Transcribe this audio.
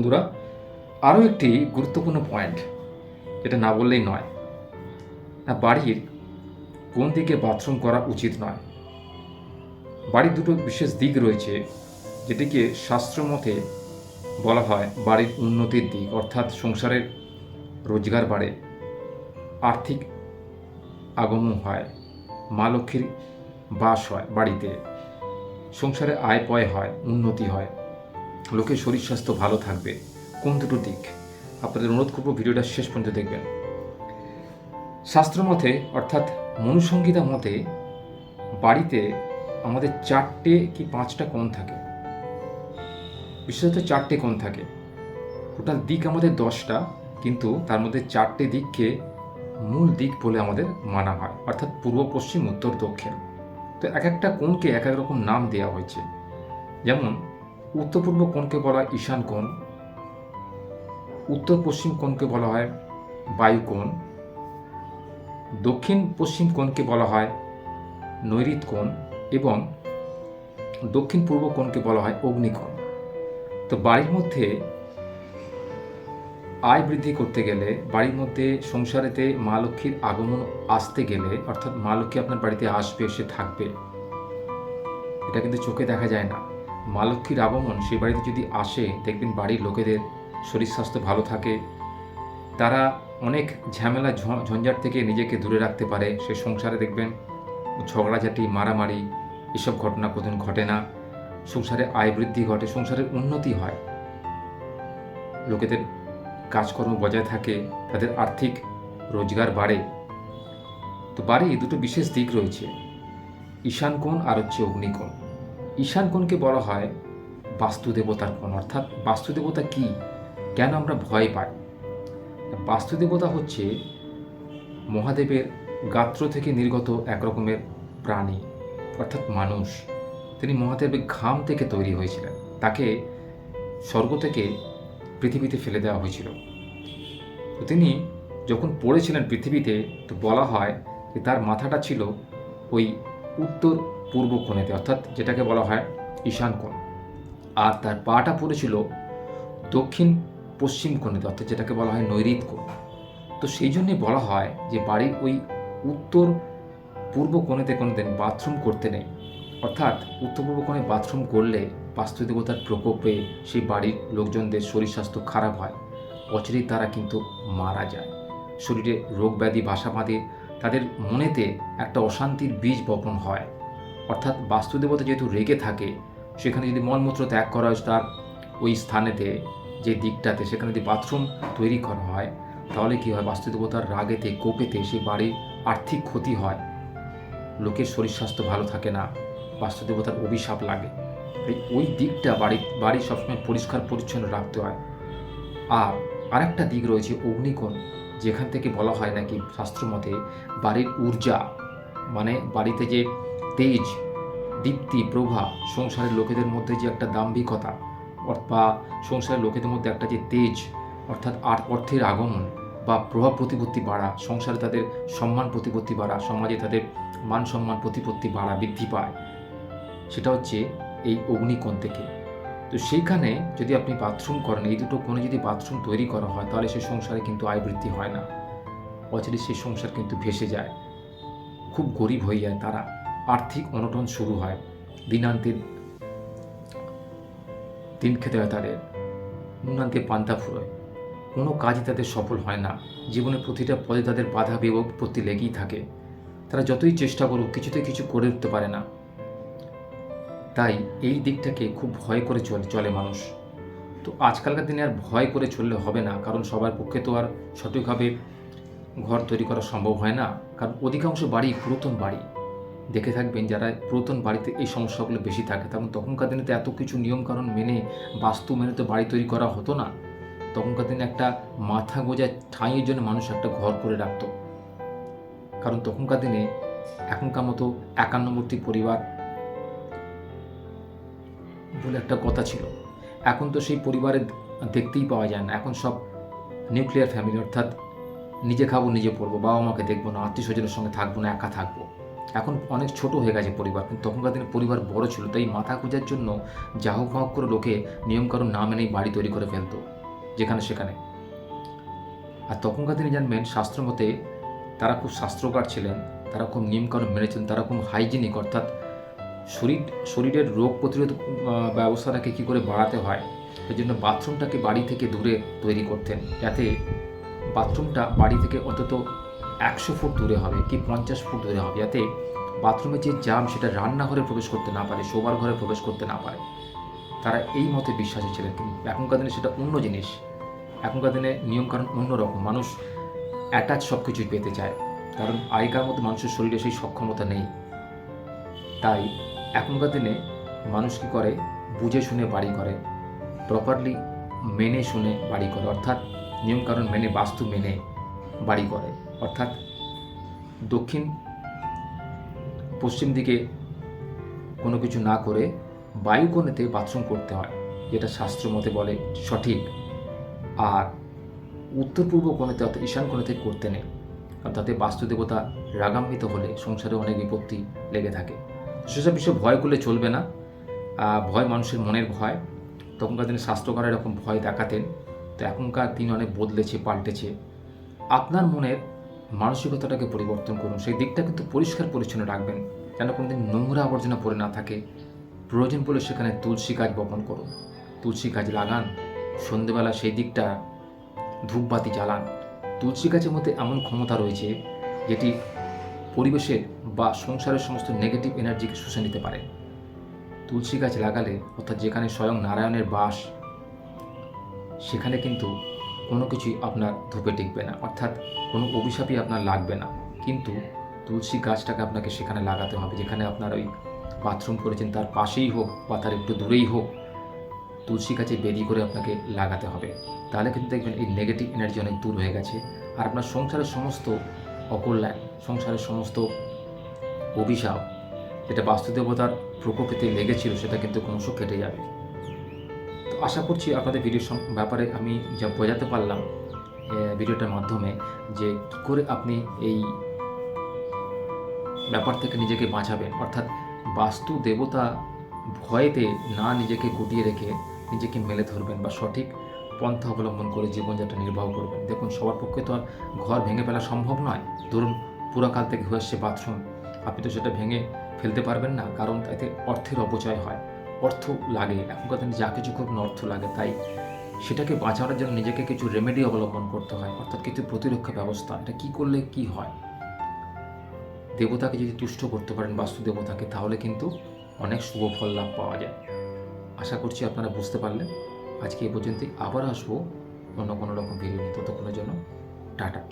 বন্ধুরা, আরও একটি গুরুত্বপূর্ণ পয়েন্ট যেটা না বললেই নয়। না, বাড়ির কোন দিকে বাথরুম করা উচিত নয়। বাড়ির দুটো বিশেষ দিক রয়েছে, যেটিকে শাস্ত্রমতে বলা হয় বাড়ির উন্নতির দিক, অর্থাৎ সংসারের রোজগার বাড়ে, আর্থিক আগমন হয়, মা লক্ষ্মীর বাস হয় বাড়িতে, সংসারে আয় পয় হয়, উন্নতি হয়। লোকের শরীর স্বাস্থ্য ভালো থাকবে। কোন দুটো দিক? আপনাদের অনুরোধ করব ভিডিওটা শেষ পর্যন্ত দেখবেন। শাস্ত্র মতে অর্থাৎ মনুসংগীতা মতে, বাড়িতে আমাদের চারটে কি পাঁচটা কোণ থাকে? বিশেষত চারটে কোণ থাকে। টোটাল দিক আমাদের দশটা, কিন্তু তার মধ্যে চারটে দিককে মূল দিক বলে আমাদের মানা হয়, অর্থাৎ পূর্ব, পশ্চিম, উত্তর, দক্ষিণ। তো এক একটা কোণকে এক এক রকম নাম দেওয়া হয়েছে। যেমন উত্তর পূর্ব কোণকে বলা হয় ঈশান কোণ উত্তর পশ্চিম কোণকে বলা হয় বায়ু কোণ দক্ষিণ পশ্চিম কোণকে বলা হয় নৈরিত কোণ এবং দক্ষিণ পূর্ব কোণকে বলা হয় অগ্নিকোণ। তো বাড়ির মধ্যে আয় বৃদ্ধি করতে গেলে, বাড়ির মধ্যে সংসারেতে মা লক্ষ্মীর আগমন আসতে গেলে, অর্থাৎ মা লক্ষ্মী আপনার বাড়িতে আসবে, সে থাকবে, এটা কিন্তু চোখে দেখা যায় না। মা লক্ষ্মীর আগমন সেই বাড়িতে যদি আসে, দেখবেন বাড়ির লোকেদের শরীর স্বাস্থ্য ভালো থাকে। তারা অনেক ঝামেলা ঝঞ্ঝাট থেকে নিজেকে দূরে রাখতে পারে। সে সংসারে দেখবেন ঝগড়াঝাটি, মারামারি, এসব ঘটনা কোনদিন ঘটে না। সংসারে আয় বৃদ্ধি ঘটে, সংসারের উন্নতি হয়। লোকেদের কাজকর্ম বজায় থাকে, তাদের আর্থিক রোজগার বাড়ে। তো বাড়ি দুটো বিশেষ দিক রয়েছে, ঈশান কোণ আর হচ্ছে অগ্নিকোণ। ঈশান কোণকে বলা হয়? বাস্তু দেবতার কোণ অর্থাৎ বাস্তুদেবতা কি? কেন আমরা ভয় পাই? বাস্তুদেবতা হচ্ছে মহাদেবের গাত্র থেকে নির্গত এক রকমের প্রাণী, অর্থাৎ মানুষ। তিনি মহাদেবের ঘাম থেকে তৈরি হয়েছিলেন। তাকে স্বর্গ থেকে পৃথিবীতে ফেলে দেওয়া হয়েছিল। তো তিনি যখন পড়েছিলেন পৃথিবীতে, তো বলা হয় যে তার মাথাটা ছিল ওই উত্তর পূর্ব কোণেতে, অর্থাৎ যেটাকে বলা হয় ঈশান কোণ। আর তার পাটা পড়েছিল দক্ষিণ পশ্চিম কোণেতে, অর্থাৎ যেটাকে বলা হয় নৈরিত কোণ। তো সেই জন্যে বলা হয় যে বাড়ির ওই উত্তর পূর্ব কোণেতে কোনোদিন বাথরুম করতে নেই। অর্থাৎ উত্তর পূর্ব কোণে বাথরুম করলে বাস্তু দেবতার প্রকোপে সেই বাড়ির লোকজনদের শরীর স্বাস্থ্য খারাপ হয়। অচিরেই তারা কিন্তু মারা যায়। শরীরে রোগ ব্যাধি বাসা বাঁধে তাদের মনেতে একটা অশান্তির বীজ বপন হয়। অর্থাৎ বাস্তুদেবতা যেহেতু রেগে থাকে, সেখানে যদি মলমূত্র ত্যাগ করা হয় তার ওই স্থানেতে, যে দিকটাতে, সেখানে যদি বাথরুম তৈরি করা হয়, তাহলে কী হয়? বাস্তুদেবতার রাগেতে, কোপেতে সে বাড়ির আর্থিক ক্ষতি হয়। লোকের শরীর স্বাস্থ্য ভালো থাকে না, বাস্তুদেবতার অভিশাপ লাগে। ওই দিকটা বাড়ি বাড়ি সবসময় পরিষ্কার, পরিচ্ছন্ন রাখতে হয়। আর আরেকটা দিক রয়েছে অগ্নিকোণ, যেখান থেকে বলা হয় নাকি শাস্ত্রমতে বাড়ির ঊর্জা মানে বাড়িতে যে তেজ, দীপ্তি, প্রভা সংসারের লোকেদের মধ্যে যে একটা দাম্ভিকতা বা সংসারের লোকেদের মধ্যে একটা যে তেজ, অর্থাৎ আর অর্থের আগমন বা প্রভাব প্রতিপত্তি বাড়া, সংসারে তাদের সম্মান প্রতিপত্তি বাড়া, সমাজে তাদের মান সম্মান প্রতিপত্তি বাড়া, বৃদ্ধি পায়, সেটা হচ্ছে এই অগ্নিকোণ থেকে। তো সেইখানে যদি আপনি বাথরুম করেন, এই দুটো কোণে যদি বাথরুম তৈরি করা হয়, তাহলে সেই সংসারে কিন্তু আয় বৃদ্ধি হয় না। অচিরে সেই সংসার কিন্তু ভেসে যায়। খুব গরিব হয়ে যায় তারা। আর্থিক অনটন শুরু হয়। দিনান্তে দিন খেতে হয় তাদের। নুনান্তে পান্তা ফুরোয়। কোনো কাজই তাদের সফল হয় না। জীবনের প্রতিটা পদে তাদের বাধা বিপত্তি লেগেই থাকে। তারা যতই চেষ্টা করুক কিছুতে কিছু করে উঠতে পারে না। তাই এই দিকটাকে খুব ভয় করে চলে চলে মানুষ। তো আজকালকার দিনে আর ভয় করে চললে হবে না। কারণ সবার পক্ষে তো আর সঠিকভাবে ঘর তৈরি করা সম্ভব হয় না। কারণ অধিকাংশ বাড়ি পুরাতন বাড়ি। দেখে থাকবেন যারা পুরাতন বাড়িতে এই সমস্যাগুলো বেশি থাকে। তখন তখনকার দিনে তো এত কিছু নিয়মকানুন মেনে বাস্তু মেনে তো বাড়ি তৈরি করা হতো না। তখনকার দিনে একটা মাথা গোজা ঠাঁইয়ের জন্য মানুষ একটা ঘর করে রাখত। কারণ তখনকার দিনে এখনকার মতো একান্নবর্তী পরিবার বলে একটা কথা ছিল। এখন তো সেই পরিবারে দেখতেই পাওয়া যায় না। এখন সব নিউক্লিয়ার ফ্যামিলি অর্থাৎ নিজে খাব, নিজে পড়ব বাবা মাকে দেখব না আত্মীয় স্বজনের সঙ্গে থাকব না, একা থাকব। এখন অনেক ছোট হয়ে গেছে পরিবার, কিন্তু তখনকার দিনে পরিবার বড় ছিল, তাই মাথা খোঁজার জন্য যা হোক হোক করে লোকে নিয়মকানুন না মেনেই বাড়ি তৈরি করে ফেলতো, যেখানে সেখানে। আর তখনকার দিনে জানবেন, শাস্ত্র মতে তারা খুব শাস্ত্রকার ছিলেন, তারা খুব নিয়মকানুন মেনেছিলেন তারা খুব হাইজিনিক, অর্থাৎ শরীর, শরীরের রোগ প্রতিরোধ ব্যবস্থাটাকে কী করে বাড়াতে হয় সেই জন্য বাথরুমটাকে বাড়ি থেকে দূরে তৈরি করতেন, যাতে বাথরুমটা বাড়ি থেকে অন্তত একশো ফুট দূরে হবে কি পঞ্চাশ ফুট দূরে হবে? যাতে বাথরুমে যে জাম সেটা রান্নাঘরে প্রবেশ করতে না পারে, শোবার ঘরে প্রবেশ করতে না পারে। তারা এই মতে বিশ্বাসী ছিলেন। কিন্তু এখনকার দিনে সেটা অন্য জিনিস। এখনকার দিনে নিয়মকানুন অন্যরকম। মানুষ অ্যাটাচ সব কিছুই পেতে চায়। কারণ আগেকার মতো মানুষের শরীরে সেই সক্ষমতা নেই। তাই এখনকার দিনে মানুষ কী করে? বুঝে শুনে বাড়ি করে। প্রপারলি মেনে শুনে বাড়ি করে। অর্থাৎ নিয়মকানুন মেনে, বাস্তু মেনে। বাড়ি করে। অর্থাৎ দক্ষিণ, পশ্চিম দিকে কোনো কিছু না করে বায়ুকোণেতে বাথরুম করতে হয়, যেটা শাস্ত্র মতে বলে সঠিক। আর উত্তর পূর্ব কোণেতে অর্থাৎ ঈশান কোণেতে করতে নেই। কারণ তাতে বাস্তুদেবতা রাগান্বিত হলে সংসারে অনেক বিপত্তি লেগে থাকে। সেসব বিষয়ে ভয় করলে চলবে না। ভয় মানুষের মনের ভয়। তখনকার দিনে শাস্ত্রকার এরকম ভয় দেখাতেন। তো এখনকার দিন অনেক বদলেছে, পাল্টেছে। আপনার মনের মানসিকতাটাকে পরিবর্তন করুন। সেই দিকটা কিন্তু পরিষ্কার পরিচ্ছন্ন রাখবেন। যেন কোনোদিন নোংরা আবর্জনা পড়ে না থাকে। প্রয়োজন পড়লে সেখানে তুলসী গাছ বপন করুন। তুলসী গাছ লাগান। সন্ধেবেলা সেই দিকটা ধূপবাতি জ্বালান। তুলসী গাছের মধ্যে এমন ক্ষমতা রয়েছে, যেটি পরিবেশের বা সংসারের সমস্ত নেগেটিভ এনার্জিকে শুষে নিতে পারে। তুলসী গাছ লাগালে অর্থাৎ যেখানে স্বয়ং নারায়ণের বাস, সেখানে কিন্তু কোনো কিছুই আপনার ধূপে টিকবে না, অর্থাৎ কোনো অভিশাপই আপনার লাগবে না। কিন্তু তুলসী গাছটাকে আপনাকে সেখানে লাগাতে হবে, যেখানে আপনার ওই বাথরুম করেছেন তার পাশেই হোক বা তার একটু দূরেই হোক, তুলসী গাছে বেদি করে আপনাকে লাগাতে হবে। তাহলে কিন্তু দেখবেন এই নেগেটিভ এনার্জি অনেক দূর হয়ে গেছে। আর আপনার সংসারের সমস্ত অকল্যাণ, সংসারের সমস্ত অভিশাপ, যেটা বাস্তুদেবতার প্রকোপেতে লেগেছিল, সেটা কিন্তু ক্রমশ কেটে যাবে। আশা করছি আপনাদের ভিডিওর ব্যাপারে আমি যা বোঝাতে পারলাম ভিডিওটার মাধ্যমে যে কী করে আপনি এই ব্যাপার থেকে নিজেকে বাঁচাবেন। অর্থাৎ বাস্তু দেবতা ভয়েতে না নিজেকে গুটিয়ে রেখে নিজেকে মেলে ধরবেন বা সঠিক পন্থা অবলম্বন করে জীবনযাত্রা নির্বাহ করবেন। দেখুন, সবার পক্ষে তো আর ঘর ভেঙে ফেলা সম্ভব নয়। ধরুন পুরাকাল থেকে হয়ে আসছে বাথরুম আপনি তো সেটা ভেঙে ফেলতে পারবেন না, কারণ তাতে অর্থের অপচয় হয়। অর্থ লাগে, এখনকার দিনে যা কিছু করুন অর্থ লাগে, তাই সেটাকে বাঁচানোর জন্য নিজেকে কিছু রেমেডি অবলম্বন করতে হয়, অর্থাৎ কিছু প্রতিরক্ষা ব্যবস্থা। এটা কি করলে কি হয়? দেবতাকে যদি তুষ্ট করতে পারেন বাস্তু দেবতাকে তাহলে কিন্তু অনেক শুভ ফল লাভ পাওয়া যায়। আশা করছি আপনারা বুঝতে পারলেন। আজকে এই পর্যন্তই। আবার আসব অন্য কোনো রকম ভিডিও নিয়ে। ততক্ষণের জন্য টাটা।